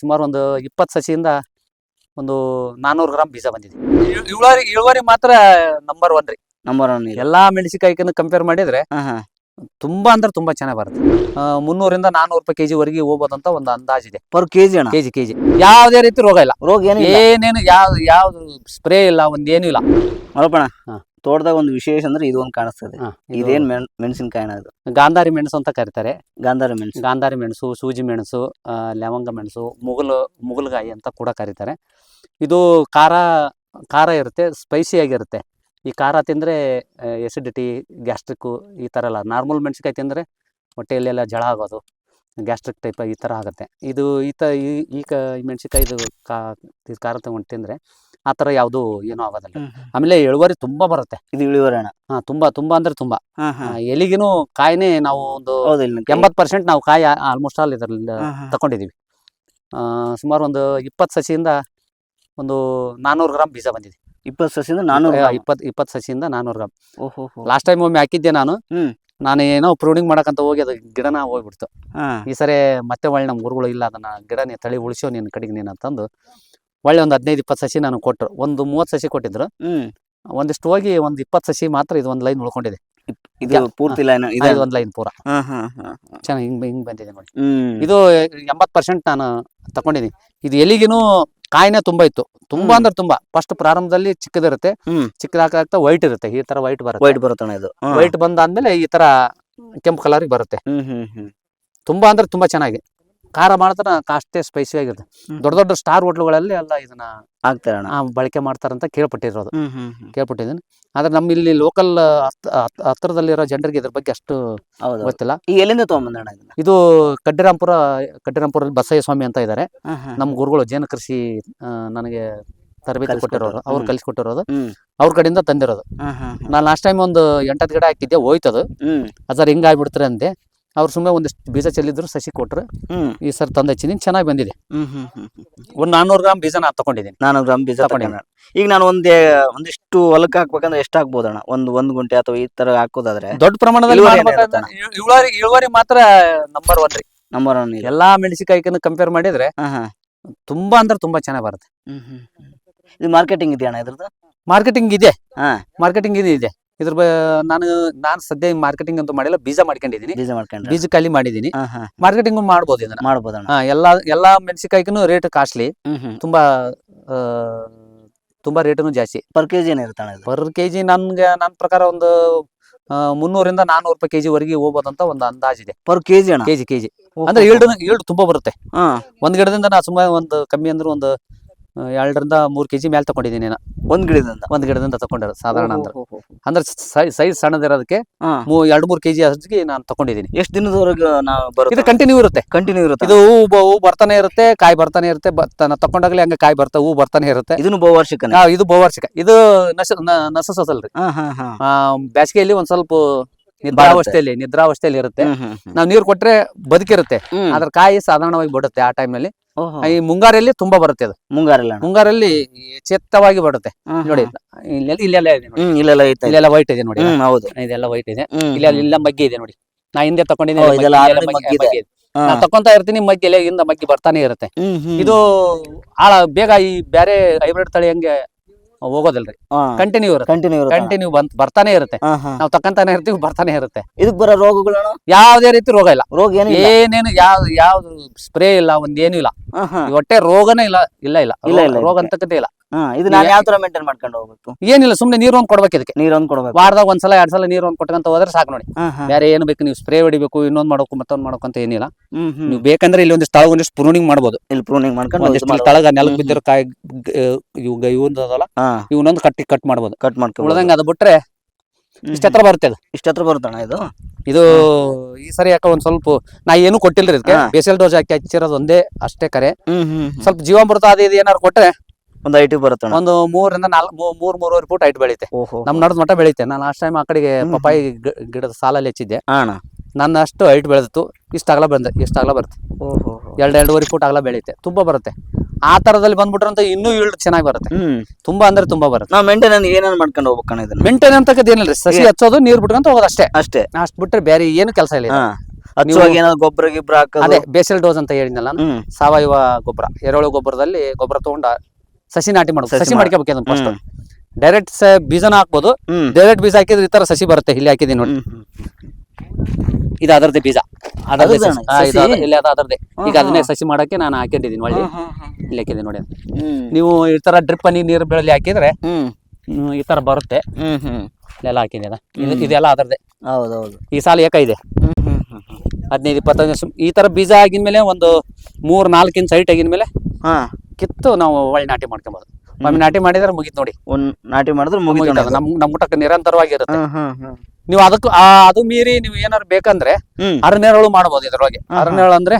ಸುಮಾರು ಒಂದು ಇಪ್ಪತ್ತು ಸಸಿಯಿಂದ ಒಂದು ನಾನ್ನೂರು ಗ್ರಾಮ್ ಬೀಜ ಬಂದಿದೆ. ಇಳ್- ಇಳುವರಿ ಇಳುವರಿ ಮಾತ್ರ ನಂಬರ್ ಒನ್ ರೀ. ನಂಬರ್ ಒನ್ ಎಲ್ಲಾ ಮೆಣಸಿಕಾಯಿಕನ್ನು ಕಂಪೇರ್ ಮಾಡಿದ್ರೆ ತುಂಬಾ ಅಂದ್ರೆ ತುಂಬಾ ಚೆನ್ನಾಗಿ ಬರುತ್ತೆ. ಮುನ್ನೂರಿಂದ ನಾನೂರು ರೂಪಾಯಿ ಕೆಜಿ ವರೆಗೆ ಹೋಗ್ಬೋದಂತ ಒಂದು ಅಂದಾಜಿದೆ ಪರ್ ಕೆಜಿ ಅಣ್ಣ? KG KG. ಯಾವುದೇ ರೀತಿ ರೋಗ ಇಲ್ಲ. ರೋಗ ಏನೇನು ಯಾವ ಯಾವ್ದು ಸ್ಪ್ರೇ ಇಲ್ಲ ಒಂದೇನು ಇಲ್ಲ. ಮರಪಣ. ತೋಟದಾಗ ಒಂದು ವಿಶೇಷ ಅಂದ್ರೆ ಇದು ಒಂದು ಕಾಣಿಸ್ತದೆ. ಹಾ, ಇದು ಇದೇನ್ ಮೆಣ್ ಮೆಣಸಿನಕಾಯಿನ ಅದು ಗಾಂಧಾರಿ ಮೆಣಸು ಅಂತ ಕರೀತಾರೆ. ಗಾಂಧಾರಿ ಮೆಣಸು. ಗಾಂಧಾರಿ ಮೆಣಸು ಸೂಜಿ ಮೆಣಸು ಆ, ಲವಂಗ ಮೆಣಸು ಮುಗುಲು ಮುಗುಲ್ಗಾಯಿ ಅಂತ ಕೂಡ ಕರೀತಾರೆ. ಇದು ಖಾರ ಖಾರ ಇರುತ್ತೆ ಸ್ಪೈಸಿ ಆಗಿರುತ್ತೆ. ಈ ಖಾರ ತಿಂದರೆ ಎಸಿಡಿಟಿ ಗ್ಯಾಸ್ಟ್ರಿಕ್ಕು ಈ ಥರ ಎಲ್ಲ ನಾರ್ಮಲ್ ಮೆಣಸಿನ್ಕಾಯಿ ತಿಂದರೆ ಹೊಟ್ಟೆಯಲ್ಲೆಲ್ಲ ಜಳ ಆಗೋದು. ಗ್ಯಾಸ್ಟ್ರಿಕ್ ಟೈಪ್ ಈ ಥರ ಆಗುತ್ತೆ. ಇದು ಈ ತ ಈ ಈ ಕ ಈ ಮೆಣಸಿನ್ಕಾಯಿದು ಕಾ ಇದು ಖಾರ ತಗೊಂಡು ತಿಂದರೆ ಆ ತರ ಯಾವ್ದು ಏನೂ ಆಗೋದಿಲ್ಲ. ಆಮೇಲೆ ಇಳುವರಿ ತುಂಬಾ ಬರುತ್ತೆ. ಇದು ಇಳುವರಿ ಅಣ್ಣ ಹಾ ತುಂಬಾ ತುಂಬಾ ಅಂದ್ರೆ ತುಂಬಾ. ಹಾ ಹಾ. ಎಲಿಗಿನೂ ಕಾಯಿನೇ ನಾವು ಒಂದು ಹೌದು ಇಲ್ಲ ಎಂಬತ್ತು ಪರ್ಸೆಂಟ್ ನಾವು ಕಾಯಿ ಆಲ್ಮೋಸ್ಟ್ ಆಲ್ ಇದರಲ್ಲಿ ತಕೊಂಡಿದೀವಿ ಹಾ. ಆ, ಸುಮಾರು ಒಂದು ಇಪ್ಪತ್ತು ಸಸಿಯಿಂದ ಒಂದು ನಾನೂರು ಗ್ರಾಮ್ ಬೀಜ ಬಂದಿದೆ. ಇಪ್ಪತ್ತು ಸಸಿಯಿಂದ ನಾನೂರು ಇಪ್ಪತ್ತು ಇಪ್ಪತ್ತು ಸಸಿಯಿಂದ ನಾನೂರು ಗ್ರಾಮ್ ಓಹೋ ಲಾಸ್ಟ್ ಟೈಮ್ ಒಮ್ಮೆ ಹಾಕಿದ್ದೆ ನಾನು. ಹ್ಮ್. ನಾನು ಏನೋ ಪ್ರೂನಿಂಗ್ ಮಾಡಕಂತ ಹೋಗಿ ಅದು ಗಿಡನ ಹೋಗ್ಬಿಡ್ತು. ಹಾ. ಈ ಸರಿ ಮತ್ತೆ ಒಳ್ಳೆ ನಮ್ಮ ಗುರುಗಳು ಇಲ್ಲ ಅದನ್ನ ಗಿಡ ನೀ ತಳಿ ಉಳಿಸೋ ನಿನ್ನ ಕಡೆಗೆ ನೀನು ಅಂತಂದು. ಒಳ್ಳೆ ಒಂದು ಹದಿನೈದು ಇಪ್ಪತ್ತು ಸಸಿ ನಾನು ಕೊಟ್ಟರು. ಒಂದು ಮೂವತ್ತು ಸಸಿ ಕೊಟ್ಟಿದ್ರು. ಒಂದಿಷ್ಟು ಹೋಗಿ ಒಂದು ಇಪ್ಪತ್ತು ಸಸಿ ಮಾತ್ರ ಇದು ಒಂದು ಲೈನ್ ಉಳ್ಕೊಂಡಿದೆ. ಇದು ಪೂರ್ತಿ ಲೈನ್ ಇದೆ ಒಂದು ಲೈನ್ ಪೂರ. ಚೆನ್ನಾಗಿ ಹಿಂಗ್ ಹಿಂಗ್ ಬಂದಿದೆ ನೋಡಿ. ಇದು ಎಂಬತ್ತು ಪರ್ಸೆಂಟ್ ನಾನು ತಗೊಂಡಿದ್ದೀನಿ ಇದು ಎಲಿಗಿನೂ ಕಾಯಿನೇ ತುಂಬಾ ಇತ್ತು. ತುಂಬಾ. ಅಂದ್ರೆ ತುಂಬಾ. ಫಸ್ಟ್ ಪ್ರಾರಂಭದಲ್ಲಿ ಚಿಕ್ಕದಿರುತ್ತೆ. ಚಿಕ್ಕದಾಗ್ತಾ ವೈಟ್ ಇರುತ್ತೆ. ಈ ತರ ವೈಟ್ ಬರುತ್ತೆ. ವೈಟ್ ಬರುತ್ತೆ ಇದು. ವೈಟ್ ಬಂದಾದ್ಮೇಲೆ ಈ ತರ ಕೆಂಪು ಕಲರ್ ಬರುತ್ತೆ. ತುಂಬಾ ಅಂದ್ರೆ ತುಂಬಾ ಚೆನ್ನಾಗಿ. ಖಾರ ಮಾಡ್ತಾರ ಅಷ್ಟೇ ಸ್ಪೈಸಿ ಆಗಿರುತ್ತೆ. ದೊಡ್ಡ ದೊಡ್ಡ ಸ್ಟಾರ್ ಹೋಟ್ಲುಗಳಲ್ಲಿ ಎಲ್ಲ ಇದನ್ನ ಆ, ಬಳಕೆ ಮಾಡ್ತಾರಂತ ಕೇಳ್ಪಟ್ಟಿರೋದು ಕೇಳ್ಪಟ್ಟಿದ್ದೀನಿ. ಆದ್ರೆ ನಮ್ಮ ಇಲ್ಲಿ ಲೋಕಲ್ ಹತ್ತಿರದಲ್ಲಿರೋ ಜನರಿಗೆ ಇದ್ರ ಬಗ್ಗೆ ಅಷ್ಟು ಗೊತ್ತಿಲ್ಲ. ಈ ಎಲ್ಲಿಂದ ತಗೊಂಡ್ಬಂದ ಇದು ಕಡ್ಡಿರಾಂಪುರ ಕಡ್ಡಿರಾಂಪುರದಲ್ಲಿ ಬಸಯ್ಯ ಸ್ವಾಮಿ ಅಂತ ಇದ್ದಾರೆ. ನಮ್ಮ ಗುರುಗಳು ಜೇನು ಕೃಷಿ ನನಗೆ ತರಬೇತಿ. ಕೊಟ್ಟಿರೋರು. ಅವ್ರು ಕಲಿಸಿ ಕಲಿಸ್ಕೊಟ್ಟಿರೋದು. ಅವ್ರ ಕಡೆಯಿಂದ ತಂದಿರೋದು. ನಾನು ಲಾಸ್ಟ್ ಟೈಮ್ ಒಂದು ಎಂಟತ್ತು ಗಿಡ ಹಾಕಿದ್ದೆ ಹೋಯ್ತದು. ಅದ್ರ ಹಿಂಗಾಗ್ಬಿಡ್ತಾರೆ ಅಂದೆ. ಅವ್ರು ಸುಮ್ಮನೆ ಒಂದಿಷ್ಟು ಬೀಜ ಚೆಲ್ಲಿದ್ರು ಸಸಿ ಕೊಟ್ರು. ಹ್ಮ್. ಈ ಸರ್ ತಂದ ಹಚ್ಚಿನಿ ಚೆನ್ನಾಗಿ ಬಂದಿದೆ. ಹ್ಮ್ ಹ್ಮ್ ಹ್ಮ್ ಹ್ಮ್. ಒಂದು ನಾನ್ನೂರು ಗ್ರಾಮ್ ಬೀಜ ನಾನು ತಗೊಂಡಿದ್ದೀನಿ ನಾನು ಗ್ರಾಮ್ ಬೀಜ. ತಗೊಂಡೆ. ಈಗ ನಾನು ಒಂದೇ ಒಂದಿಷ್ಟು ಹೊಲಕ್ಕೆ ಹಾಕ್ಬೇಕಂದ್ರೆ ಎಷ್ಟು ಹಾಕ್ಬೋದಣ್ಣ ಒಂದು ಒಂದ್ ಗುಂಟೆ ಅಥವಾ ಈ ತರ ಹಾಕೋದಾದ್ರೆ? ದೊಡ್ಡ ಪ್ರಮಾಣದಲ್ಲಿ ಇಳುವರಿ ಮಾಡ್ಬೇಕಂದ್ರೆ ಇಳು- ಇಳುವರಿ ಇಳುವರಿ ಮಾತ್ರ ನಂಬರ್ ಒನ್ ರೀ. ನಂಬರ್ ಒನ್ ಇದೆ. ಎಲ್ಲಾ ಮೆಣಸಿಕಾಯಿಕನ್ನು ಕಂಪೇರ್ ಮಾಡಿದ್ರೆ ಹಾ ಹಾ. ತುಂಬಾ ಅಂದ್ರೆ ತುಂಬಾ ಚೆನ್ನಾಗಿ ಬರುತ್ತೆ. ಹ್ಮ್ ಹ್ಮ್ ಹ್ಮ್. ಇದು ಮಾರ್ಕೆಟಿಂಗ್ ಇದೆಯಣ್ಣ ಇದ್ರದ್ದು? ಮಾರ್ಕೆಟಿಂಗ್ ಇದೆ. ಹಾ. ಮಾರ್ಕೆಟಿಂಗ್ ಇದೆ ಇದೆ. ಇದ್ರ ಬ ನಾನು ನಾನು ಸದ್ಯ ಮಾರ್ಕೆಟಿಂಗ್ ಅಂತ ಮಾಡಿಲ್ಲ ಬೀಜ ಮಾಡ್ಕೊಂಡಿದ್ದೀನಿ ಬೀಜ ಮಾಡ್ಕೊಂಡ್ರೆ? ಬೀಜ ಖಾಲಿ ಮಾಡಿದ್ದೀನಿ ಹಾ ಹಾ. ಮಾರ್ಕೆಟಿಂಗ್ ಮಾಡ್ಬೋದು ಇದನ್ನ. ಮಾಡ್ಬೋದಣ್ಣ. ಹಾ ಎಲ್ಲಾ ಎಲ್ಲಾ ಮೆಣಸಿಕಾಯಿಗೂ ರೇಟ್ ಕಾಸ್ಟ್ಲಿ ಹ್ಮ್ ಹ್ಮ್. ತುಂಬಾ ಆ, ತುಂಬಾ ರೇಟನು ಜಾಸ್ತಿ. ಪರ್ ಕೆಜಿ ಇದು? ಪರ್ ಕೆಜಿ ನನ್ಗೆ ನನ್ನ ಪ್ರಕಾರ ಒಂದು ಆ, ಮುನ್ನೂರಿಂದ ನಾನೂರು ರೂಪಾಯಿ ಕೆಜಿ ವರೆಗೆ ಹೋಗ್ಬೋದಂತ ಒಂದು ಅಂದಾಜಿದೆ ಪರ್ ಕೆಜಿ ಅಣ್ಣ? ಕೆಜಿ ಕೆಜಿ ಅಂದ್ರೆ ಈಲ್ಡ್ ಈಲ್ಡ್ ತುಂಬಾ ಬರುತ್ತೆ. ಹಾ. ಒಂದ್ ಗಿಡದಿಂದ ನಾ ಸುಮ್ಮನೆ ಒಂದು ಕಮ್ಮಿ ಅಂದ್ರೆ ಒಂದು ಎರಡರಿಂದ ಮೂರ್ ಕೆಜಿ ಮೇಲೆ ತಗೊಂಡಿದ್ದೀನಿ ನಾನು. ಒಂದ್ ಗಿಡದಿಂದ? ಒಂದ್ ಗಿಡದಿಂದ ತಗೊಂಡಿರೋದು ಸಾಧಾರಣ ಅಂದ್ರೆ. ಅಂದ್ರೆ ಸೈಜ್ ಸಣ್ಣದಿರೋದಕ್ಕೆ ಮೂ ಎರಡು ಮೂರು ಕೆಜಿ ಅಷ್ಟಿಗೆ ನಾನು ತಗೊಂಡಿದ್ದೀನಿ ಎಷ್ಟು ದಿನದವರೆಗೆ ನಾವು ಇದು ಬರುತ್ತೆ ಕಂಟಿನ್ಯೂ ಇರುತ್ತೆ. ಕಂಟಿನ್ಯೂ ಇರುತ್ತೆ? ಇದು ಹೂ ಬ- ಹೂ ಬರ್ತಾನೆ ಇರುತ್ತೆ ಕಾಯಿ ಬರ್ತಾನೆ ಇರುತ್ತೆ ಬ- ನಾ ತಕೊಂಡಾಗ್ಲೇ ಹಂಗೆ ಕಾಯಿ ಬರ್ತಾ ಹೂ ಬರ್ತಾನೆ ಇರುತ್ತೆ. ಇದನ್ನು ಬಹುವಾರ್ಷಿಕನೇ? ಆ, ಇದು ಬಹುವಾರ್ಷಿಕ. ಇದು ನಸ ನ- ನಸಸಲ್ರಿ ಹಾ ಹಾ ಹಾ. ಆ, ಬೇಸಿಗೆಯಲ್ಲಿ ಒಂದ್ ಸ್ವಲ್ಪ ನಿದ್ರಾವಸ್ಥೆಯಲ್ಲಿ ನಿದ್ರಾವಸ್ಥೆಯಲ್ಲಿ ಇರುತ್ತೆ. ಹ್ಮ್ ಹ್ಮ್ ಹ್ಮ್. ನಾವು ನೀರು ಕೊಟ್ರೆ ಬದುಕಿರುತ್ತೆ. ಹ್ಮ್. ಅದ್ರ ಕಾಯಿ ಸಾಧಾರಣವಾಗಿ ಬಿಡುತ್ತೆ ಆ ಟೈಮ್ನಲ್ಲಿ ಓಹೋ. ಈ ಮುಂಗಾರಲ್ಲಿ ತುಂಬಾ ಬರುತ್ತೆ ಅದು. ಮುಂಗಾರಲ್ಲ ಮುಂಗಾರಲ್ಲಿ ಚೆತ್ತವಾಗಿ ಬರುತ್ತೆ. ನೋಡಿ. ಇಲ್ಲೆಲ್ಲ ಇಲ್ಲೆಲ್ಲ ಇದೆ ನೋಡಿ. ಹ್ಮ್ ಇಲ್ಲೆಲ್ಲ ಐತೆ ಇಲ್ಲೆಲ್ಲ ವೈಟ್ ಇದೆ ನೋಡಿ. ಹ್ಮ್ ಹೌದು. ಇದೆಲ್ಲ ವೈಟ್ ಇದೆ. ಹ್ಮ್ ಇಲ್ಲ ಇಲ್ಲ ಮಗ್ಗಿ ಇದೆ ನೋಡಿ. ನಾ ಹಿಂದೆ ತಕೊಂಡಿದ್ದೀನಿ ಓ, ಇದೆಲ್ಲ ಇಲ್ಲೆಲ್ಲ already ಮಗ್ಗಿ- ಮಗ್ಗಿ ಇದೆ. ಮಗ್ಗಿ ಇದೆ. ಹಾ. ನಾ ತಕೊಂತ ಇರ್ತೀನಿ ಮಗ್ಗಿ ಎಲೆಯಿಂದ ಮಗ್ಗಿ ಬರ್ತಾನೆ ಇರುತ್ತೆ. ಹ್ಮ್ ಹ್ಮ್. ಇದು ಆಳ ಬೇಗ ಈ ಬೇರೆ ಹೈಬ್ರಿಡ್ ತಳಿ ಹಂಗೆ ಹೋಗೋದಿಲ್ರಿ. ಕಂಟಿನ್ಯೂ ಇರುತ್ತೆ. ಕಂಟಿನ್ಯೂ ಕಂಟಿನ್ಯೂ ಬಂತ್ ಬರ್ತಾನೆ ಇರುತ್ತೆ. ನಾವು ತಕ್ಕಂತಾನೆ ಇರ್ತೀವಿ ಬರ್ತಾನೆ ಇರುತ್ತೆ. ಇದಕ್ ಬರೋ ರೋಗಗಳು ಯಾವ್ದೇ ರೀತಿ ರೋಗ ಇಲ್ಲ. ರೋಗ ಏನೇನು ಯಾವ ಯಾವ್ದು ಸ್ಪ್ರೇ ಇಲ್ಲ ಒಂದೇನು ಇಲ್ಲ. ಹೊಟ್ಟೆ ರೋಗನೇ ಇಲ್ಲ ಇಲ್ಲ ಇಲ್ಲ. ಇಲ್ಲ, ಇಲ್ಲ, ರೋಗ. ಅಂತಕ್ಕಂತೆ ಇಲ್ಲ. ಇದು ನಾನು ಯಾವ ತರ ಮೇಂಟೈನ್ ಮಾಡ್ಕೊಂಡು ಹೋಗ್ಬೇಕು? ಏನಿಲ್ಲ ಸುಮ್ನೆ ನೀರು ಒಂದ್ ಕೊಡ್ಬೇಕು ಇದಕ್ಕೆ. ನೀರೊಂದ್ ಕೊಡ್ಬೇಕು. ವಾರದಾಗ ಒಂದ್ಸಲ ಎರಡ್ ಸಲ ನೀರು ಒಂದ್ ಕೊಟ್ಟಂತ ಹೋದ್ರೆ ಸಾಕು ನೋಡಿ. ಹಾ ಹಾ. ಬೇರೆ ಏನು ಬೇಕು ನೀವು ಸ್ಪ್ರೇ ಹೊಡಿಬೇಕು ಇನ್ನೊಂದ್ ಮಾಡ್ಬೇಕು ಮತ್ತೊಂದ್ ಮಾಡ್ಬೇಕು ಅಂತ ಏನಿಲ್ಲ. ಹ್ಮ್ ಹ್ಮ್. ನೀವು ಬೇಕಂದ್ರೆ ಇಲ್ಲಿ ಒಂದಿಷ್ಟು ತಳಗ ಒಂದಿಷ್ಟು ಪ್ರೂನಿಂಗ್ ಮಾಡ್ಬೋದು. ಇಲ್ಲಿ ಪ್ರೂನಿಂಗ್ ಮಾಡ್ಕೊಂಡು ಒಂದಿಷ್ಟು ಇಲ್ಲಿ. ತಳಗ ನೆಲಕ್ ಹ್ಮ್, ಬಿದ್ದಿರೋ ಕಾಯಿ ಇವು ಹಾ. ಇವನೊಂದು ಕಟ್ಟಿ ಕಟ್ ಮಾಡ್ಬೋದು. ಕಟ್ ಮಾಡ್ಕೊಂಡು ಉಳ್ದಂಗ ಅದು ಬಿಟ್ರೆ ಇಷ್ಟ ಹತ್ರ ಬರುತ್ತೆ ಅದು. ಇಷ್ಟ ಹತ್ರ ಬರುತ್ತಣ್ಣ ಇದು? ಇದು ಈ ಸರಿ ಯಾಕೆ ಒಂದ್ ಸ್ವಲ್ಪ ನಾ ಏನು ಕೊಟ್ಟಿಲ್ರಿ ಇದಕ್ಕೆ. ಹಾ. ಬೇಸಿಲ್ ಡೋಸ್ ಹಾಕಿ ಹಚ್ಚಿರೋದು ಒಂದೇ ಅಷ್ಟೇ ಕರೆ. ಹ್ಮ್ ಹ್ಮ್. ಸ್ವಲ್ಪ ಜೀವಾಮೃತ ಅದು ಇದು ಏನಾರು ಕೊಟ್ರೆ ಒಂದು ಐಟಿ ಬರುತ್ತೆ ಒಂದು ಮೂರರಿಂದ ನಾಲ್ಕು ಮೂರ್ ಮೂರುವರೆ ಫೂಟ್ ಹೈಟ್ ಬೆಳೀತೆ. ಓಹೋ. ನಮ್ ನಡ್ದ ಮಟ್ಟ ಬೆಳೀತೆ. ನಾನು ಲಾಸ್ಟ್ ಟೈಮ್ ಆ ಕಡೆಗೆ ಪಪ್ಪಾಯಿ ಗಿಡದ ಸಾಲಲ್ಲಿ ಹೆಚ್ಚಿದ್ದೆ. ನನ್ನ ಅಷ್ಟು ಹೈಟ್ ಬೆಳೆದಿತ್ತು. ಇಷ್ಟ ಅಗಲ ಬಂದೆ. ಇಷ್ಟ ಅಗಲ ಬರುತ್ತೆ. ಎರಡು ಎರಡೂವರೆ ಫೂಟ್ ಅಗಲ ಬೆಳೀತೆ. ತುಂಬಾ ಬರುತ್ತೆ. ಆ ತರದಲ್ಲಿ ಬಂದ್ಬಿಟ್ರಂತ ಇನ್ನೂ ಈಲ್ಡ್ ಚೆನ್ನಾಗಿ ಬರುತ್ತೆ. ತುಂಬಾ ಅಂದ್ರೆ ತುಂಬಾ ಬರುತ್ತೆ. ನಾವು ಮೇಂಟೈನ್ ಏನೇನ್ ಮಾಡ್ಕೊಂಡು ಹೋಗ್ಬೇಕು ಇದನ್ನ? ಮೇಂಟೈನ್ ಅಂತಕ್ಕದ್ದು ಏನಿಲ್ಲ ಸಸಿ ಹಚ್ಚೋದು ನೀರ್ ಬಿಟ್ಕಂತ ಹೋಗೋದು ಅಷ್ಟೇ. ಅಷ್ಟೇ. ಅಷ್ಟ್ ಬಿಟ್ರೆ ಬೇರೆ ಏನು ಕೆಲಸ ಇಲ್ಲ ಗೊಬ್ಬರ ಗಿಬ್ಬರ ಹಾಕೋದು? ಅದೇ ಬೇಸಲ್ ಡೋಸ್ ಅಂತ ಹೇಳಿದ್ನಲ್ಲ ಸಾವಯವ ಗೊಬ್ಬರ. ಎರೆಹುಳು ಗೊಬ್ಬರದಲ್ಲಿ ಗೊಬ್ಬರ ತಗೊಂಡ ಸಸಿ ನಾಟಿ ಮಾಡೋದು ಸಸಿ ಸಸಿ ಮಾಡ್- ಮಾಡ್ಕೋಬೇಕು ಅದನ್ನ ಫಸ್ಟ್ ಡೈರೆಕ್ಟ್ ಬೀಜನ ಹಾಕ್ಬೋದು. ಡೈರೆಕ್ಟ್ ಬೀಜ ಹಾಕಿದ್ರೆ ಈ ತರ ಸಸಿ ಬರುತ್ತೆ. ಇಲ್ಲಿ ಹಾಕಿದೀನಿ ನೋಡಿ. ಇದು ಅದರದೇ ಬೀಜ ಇಲ್ಲಿ? ಅದ- ಇಲ್ಲಿ ಅದು ಅದರದ್ದೇ. ಈಗ ಅದನ್ನೇ ಸಸಿ ಮಾಡಕ್ಕೆ ನಾನು ಹಾಕೊಂಡಿದ್ದೀನಿ ಒಳ್ಳೆ. ಇಲ್ಲಿ ಹಾಕಿದ್ದೀನಿ ನೋಡಿ ನೀವು ಈ ತರ ಡ್ರಿಪ್ ಹನಿ ನೀರು ಬೆಳಲಿ ಹಾಕಿದ್ರೆ ಈ ತರ ಬರುತ್ತೆ. ಹ್ಮ್ ಹ್ಮ್. ಇಲ್ಲೆಲ್ಲ ಹಾಕಿದ್ದೀನಿ. ಇದೆಲ್ಲ ಅದರದೇ ಹೌದೌದು. ಈ ಸಾಲ ಏಕ ಇದೆ. ಹದಿನೈದು ಇಪ್ಪತ್ತೈದು ನಿಮಿಷ ಈ ತರ ಬೀಜ ಆಗಿದ್ಮೇಲೆ ಒಂದು ಮೂರ್ ನಾಲ್ಕಿನ ಸೈಟ್ ಆಗಿದ್ಮೇಲೆ ಹಾ. ಕಿತ್ತು ನಾವು ಒಳ್ಳೆ ನಾಟಿ ಮಾಡ್ಕೊಬೋದು. ಒಮ್ಮೆ ನಾಟಿ ಮಾಡಿದ್ರೆ ಮುಗಿತ್ ನೋಡಿ. ಒಂದ್ ನಾಟಿ ಮಾಡಿದ್ರೆ ಮುಗಿತು ಮುಗೀತದ ನಮ್ ನಮ್ ಊಟಕ್ಕೆ ನಿರಂತರವಾಗಿ ಇರುತ್ತೆ ಹ್ಮ್ ಹ್ಮ್ ಹ್ಮ್. ನೀವು ಅದಕ್ಕೂ ಆ, ಅದು ಮೀರಿ ನೀವು ಏನಾರು ಬೇಕಂದ್ರೆ ಹ್ಮ್. ಮಾಡ್ಬೋದು ಇದ್ರೊಳಗೆ. ಹಾ, ಅಂದ್ರೆ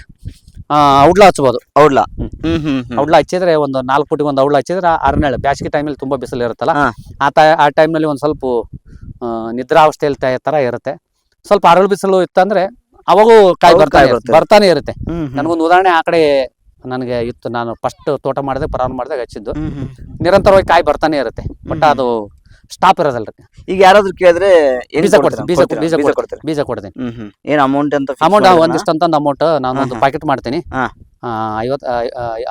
ಆ, ಔಡ್ಲ ಹಚ್ಬೋದು. ಹೌದ್ಲಾ ಹ್ಮ್. ಹ್ಮ್ ಔಡ್ಲ ಹಚ್ಚಿದ್ರೆ ಒಂದು ನಾಲ್ಕು ಫುಟಿಗೆ ಒಂದು ಔಡ್ಲ ಹಚ್ಚಿದ್ರೆ ಅರನೇಳು ಬ್ಯಾಸಿಗೆ ಟೈಮಲ್ಲಿ ತುಂಬಾ ಬಿಸಿಲು ಇರುತ್ತಲ್ಲ ಹಾ. ಆ ಟೈ ಆ ಟೈಮ್ನಲ್ಲಿ ಒಂದು ಸ್ವಲ್ಪ ಆ, ನಿದ್ರಾವಸ್ಥೆಯಲ್ಲಿ ತ- ತರ ಇರುತ್ತೆ. ಸ್ವಲ್ಪ ಅರಳು ಬಿಸಿಲು ಇತ್ತಂದ್ರೆ ಅವಾಗೂ ಕಾಯಿ ಅವಾಗ ಬರ್ತಾನೆ ಕಾಯಿ ಇರುತ್ತೆ. ಬರ್ತದೆ. ಬರ್ತಾನೆ ಇರುತ್ತೆ. ಹ್ಮ್ ಹ್ಮ್. ನನಗೊಂದು ಉದಾಹರಣೆ ಆ ಕಡೆ ನನಗೆ ಇತ್ತು ನಾನು ಫಸ್ಟ್ ತೋಟ ಮಾಡಿದೆ ಪ್ರಾರಂಭ ಮಾಡಿದಾಗ ಹಚ್ಚಿದ್ದು. ನಿರಂತರವಾಗಿ ಕಾಯಿ ಬರ್ತಾನೆ ಇರುತ್ತೆ ಬಟ್ ಅದು ಸ್ಟಾಪ್ ಇರೋದಲ್ರಿ ಈಗ ಯಾರಾದ್ರೂ ಕೇಳಿದ್ರೆ ಬೀಜ? ಕೊಡ್ತೀನಿ ಬೀಜ? ಬೀಜ ಕೊಡ್ತೀನಿ ಬೀಜ ಕೊಡ್ತೀನಿ ಏನ್ ಅಮೌಂಟ್ ಅಂತ ಅಮೌಂಟ್? ಒಂದಿಷ್ಟು ಅಂತ ಅಮೌಂಟ್ ನಾನು ಒಂದು. ಪ್ಯಾಕೆಟ್ ಮಾಡ್ತೀನಿ. ಐವತ್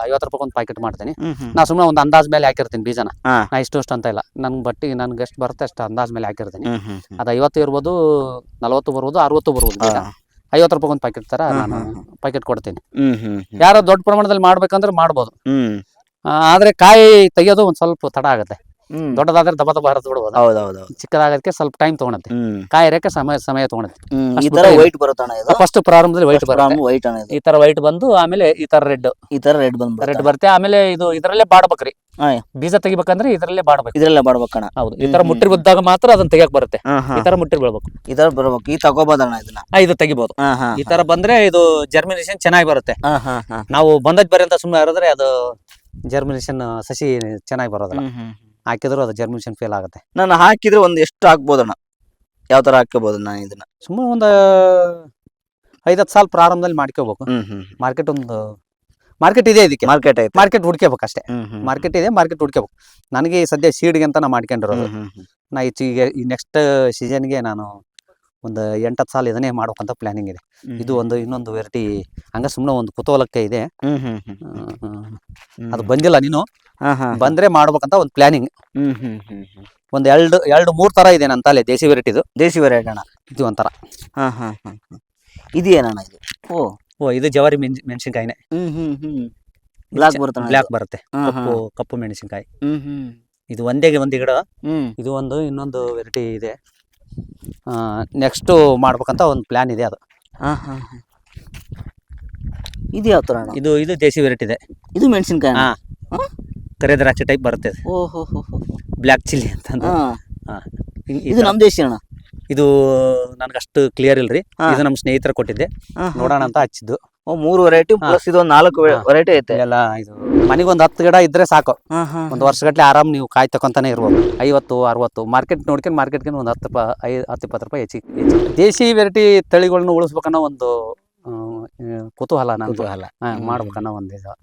ಐವತ್ತು ರೂಪಾಯಿ ಒಂದು ಪ್ಯಾಕೆಟ್ ಮಾಡ್ತೀನಿ. ನಾ ಸುಮ್ಮನೆ ಒಂದು ಅಂದಾಜ್ ಮೇಲೆ ಹಾಕಿರ್ತೀನಿ ಬೀಜನ. ನಾ ಇಷ್ಟು ಅಷ್ಟು ಅಂತ ಇಲ್ಲ ನನ್ ಬಟ್ಟಿ ನನ್ಗೆ ಎಷ್ಟು ಬರುತ್ತೆ ಅಷ್ಟು ಅಂದಾಜ್ ಮೇಲೆ ಹಾಕಿರ್ತೀನಿ. ಅದು ಐವತ್ತು ಇರ್ಬೋದು ನಲವತ್ತು ಬರ್ಬೋದು ಅರವತ್ತು ಬರ್ಬೋದು. ಐವತ್ತು ರೂಪಾಯಿ ಒಂದು ಪ್ಯಾಕೆಟ್ ತರ ನಾನು. ಪ್ಯಾಕೆಟ್ ಕೊಡ್ತೀನಿ. ಹ್ಮ್ ಹ್ಮ್ ಹ್ಮ್. ಯಾರೋ ದೊಡ್ಡ ಪ್ರಮಾಣದಲ್ಲಿ ಮಾಡ್ಬೇಕಂದ್ರೆ ಮಾಡ್ಬೋದು. ಹ್ಮ್. ಆ, ಆದ್ರೆ ಕಾಯಿ ತೆಗಿಯೋದು ಒಂದ್ ಸ್ವಲ್ಪ ತಡ ಆಗುತ್ತೆ. ಹ್ಮ್. ದೊಡ್ಡದಾದ್ರೆ ದಬ ದಬ ಹರಿದು ಬಿಡ್ಬೋದು. ಹೌದೌದು. ಚಿಕ್ಕದಾಗೋದಕ್ಕೆ ಸ್ವಲ್ಪ ಟೈಮ್ ತೊಗೊಳುತ್ತೆ. ಹ್ಮ್. ಕಾಯಿ ಇರಕ್ಕೆ ಸಮಯ ಸಮಯ ತೊಗೊಳುತ್ತೆ. ಹ್ಮ್. ಈ ತರ ಬಿಟ್ರೆ ವೈಟ್ ಬರುತ್ತಣ್ಣ ಇದು? ಫಸ್ಟ್ ಪ್ರಾರಂಭದಲ್ಲಿ ವೈಟ್ ಬರುತ್ತೆ. ವೈಟ್ ಅಣ್ಣ ಇದು. ಈ ತರ ವೈಟ್ ಬಂದು ಆಮೇಲೆ ಈ ತರ ರೆಡ್ ಈ ತರ ರೆಡ್ ಬಂದ್ಬಿಡುತ್ತೆ. ರೆಡ್ ಬರುತ್ತೆ. ಆಮೇಲೆ ಇದು ಇದರಲ್ಲೇ ಬಾಡ್ಬೇಕ್ರಿ. ಬೀಜ ತೆಗಿಬೇಕಂದ್ರೆ ಇದರಲ್ಲೇ ಬಾಡ್ಬೇಕು. ಇದರಲ್ಲೇ ಬಾಡ್ಬೇಕಣ ಹೌದು. ಈ ತರ ಮುಟ್ಟಿ ಬಿದ್ದಾಗ ಮಾತ್ರ ಅದನ್ನ ತೆಗಿಯಕ್ ಬರುತ್ತೆ. ಈ ತರ ಮುಟ್ಟಿ ಬೀಳ್ಬೇಕು. ಇದ್ರ ಬರ್ಬೇಕು ಈ ತಗೋಬೋದಣ್ಣ ಇದನ್ನ. ಆ, ಇದು ತೆಗಿಬಹುದು ಈ ತರ ಬಂದ್ರೆ ಇದು ಜರ್ಮಿನೇಷನ್ ಚೆನ್ನಾಗಿ ಬರುತ್ತೆ. ನಾವು ಬಂದದ್ ಬರೀ ಅಂತ ಸುಮ್ಮನೆ ಹರಿದ್ರೆ ಅದು ಜರ್ಮಿನೇಷನ್ ಸಸಿ ಚೆನ್ನಾಗಿ ಬರೋದಿಲ್ಲ. ಹಾಕಿದ್ರು ಅದು ಜರ್ಮಿನೇಷನ್ ಫೇಲ್ ಆಗುತ್ತೆ. ನಾನು ಹಾಕಿದ್ರೆ ಒಂದ್ ಎಷ್ಟು ಹಾಕ್ಬೋದಣ್ಣ ಯಾವ ತರ ಹಾಕಬಹುದು ನಾನು ಇದನ್ನ? ಸುಮ್ಮನೆ ಒಂದು ಐದತ್ತು ಸಾಲ ಪ್ರಾರಂಭದಲ್ಲಿ ಮಾಡ್ಕೋಬೇಕು. ಮಾರ್ಕೆಟ್ ಒಂದು ಮಾರ್ಕೆಟ್ ಇದೆ ಇದಕ್ಕೆ. ಮಾರ್ಕೆಟ್ ಐತೆ. ಮಾರ್ಕೆಟ್ ಹುಡ್ಕೋಬೇಕು ಅಷ್ಟೇ. ಮಾರ್ಕೆಟ್ ಇದೆ ಮಾರ್ಕೆಟ್ ಹುಡ್ಕೋಬೇಕು ನನಗೆ ಸದ್ಯ ಸೀಡ್ಗೆ ಅಂತ ನಾ ಮಾಡ್ಕೊಂಡಿರೋದು. ನಾ ಈಗ ಈ ನೆಕ್ಸ್ಟ್ ಸೀಸನ್ಗೆ ನಾನು ಒಂದು ಎಂಟತ್ತು ಸಾಲ ಇದನ್ನೇ ಮಾಡ್ಬೇಕಂತ ಪ್ಲಾನಿಂಗ್ ಇದೆ. ಇದು ಒಂದು ಇನ್ನೊಂದು ವೆರೈಟಿ ಹಂಗ ಸುಮ್ಮನೆ ಒಂದು ಕುತೂಹಲಕ್ಕೆ ಇದೆ. ಅದು ಬಂದಿಲ್ಲ ನೀನು. ಬಂದ್ರೆ ಮಾಡ್ಬೇಕಂತ ಒಂದು ಪ್ಲಾನಿಂಗ್. ಒಂದು ಎರಡು ಎರಡು ಮೂರು ತರ ಇದೆ ನನ್ನ ತಲೆ ದೇಸಿ ವೆರೈಟಿದು ದೇಸಿ ವೆರೈಟಿ ಅಣ್ಣ. ಇದು ಒಂಥರ. ಇದು ಏನಣ್ಣ ಇದು? ಓ. ಓ ಇದು ಜವಾರಿ ಮೆಣ್ ಮೆಣಸಿನ್ಕಾಯಿನೇ. ಹ್ಮ್ ಹ್ಮ್ ಹ್ಮ್. ಬ್ಲಾಕ್ ಬರುತ್ತೆ? ಬ್ಲ್ಯಾಕ್ ಬರುತ್ತೆ. ಹಾ, ಹಾ. ಕಪ್ಪು ಕಪ್ಪು ಮೆಣಸಿನ್ಕಾಯಿ. ಹ್ಮ್ ಹ್ಮ್. ಇದು ಒಂದೇ ಒಂದು ಗಿಡ. ಹ್ಮ್. ಇದು ಒಂದು ಇನ್ನೊಂದು ವೆರೈಟಿ ಇದೆ. ನೆಕ್ಸ್ಟು ಮಾಡ್ಬೇಕಂತ ಒಂದು ಪ್ಲಾನ್ ಇದೆ ಅದು. ಹಾ ಹಾ ಹಾ. ಇದು ಯಾವ ತರ ಅಣ್ಣ? ಇದು ಇದು ದೇಸಿ ವೆರೈಟಿ ಇದೆ. ಇದು ಮೆಣಸಿನಕಾಯಿ ಹಾ. ಕರೆ ದ್ರಾಕ್ಷಿ ಟೈಪ್ ಬರುತ್ತೆ ಓ ಹೋ ಹೋ ಹೋ. ಬ್ಲ್ಯಾಕ್ ಚಿಲ್ಲಿ ಅಂತಂದು ಹಾ. ಇದು ನಮ್ಮ ನಮ್ ದೇಶಿ ಅಣ್ಣ? ಇದು ನನಗೆ ಅಷ್ಟು ಕ್ಲಿಯರ್ ಇಲ್ರಿ. ಹಾ. ಇದು ನಮ್ಮ ಸ್ನೇಹಿತರ ಕೊಟ್ಟಿದ್ದೆ. ನೋಡೋಣ ಅಂತ ಹಚ್ಚಿದ್ದು. ಓ ಮೂರು ವೆರೈಟಿ ಹಾ. ಪ್ಲಸ್ ಇದು ಒಂದು ನಾಲ್ಕು ವೆರೈಟಿ ಐತೆ. ಎಲ್ಲ ಇದು ಮನೆಗೆ ಒಂದು ಹತ್ತು ಗಿಡ ಇದ್ರೆ ಸಾಕು. ಹಾ ಹಾ. ಒಂದು ವರ್ಷಗಟ್ಲೆ ಆರಾಮ್ ನೀವು ಕಾಯ್ ತಕೊಂತಾನೆ ಇರ್ಬೋದು. ಐವತ್ತು ಅರವತ್ತು ಮಾರ್ಕೆಟ್ ನೋಡ್ಕೊಂಡು ಮಾರ್ಕೆಟ್ಗೆ ಒಂದು ಹತ್ತು ರೂಪಾಯಿ ಐ ಹತ್ತು ಇಪ್ಪತ್ತು ರೂಪಾಯಿ ಹೆಚ್ಚಿಗೆ ಹೆಚ್ಚಿಗೆ ದೇಸಿ ವೆರೈಟಿ ತಳಿಗಳನ್ನ ಉಳಿಸ್ಬೇಕನ್ನೋ ಒಂದು ಆ, ಆ, ಕುತೂಹಲ ನಾನು ಕುತೂಹಲ. ಮಾಡ್ಬೇಕನ್ನೋ ಒಂದು ಇದು.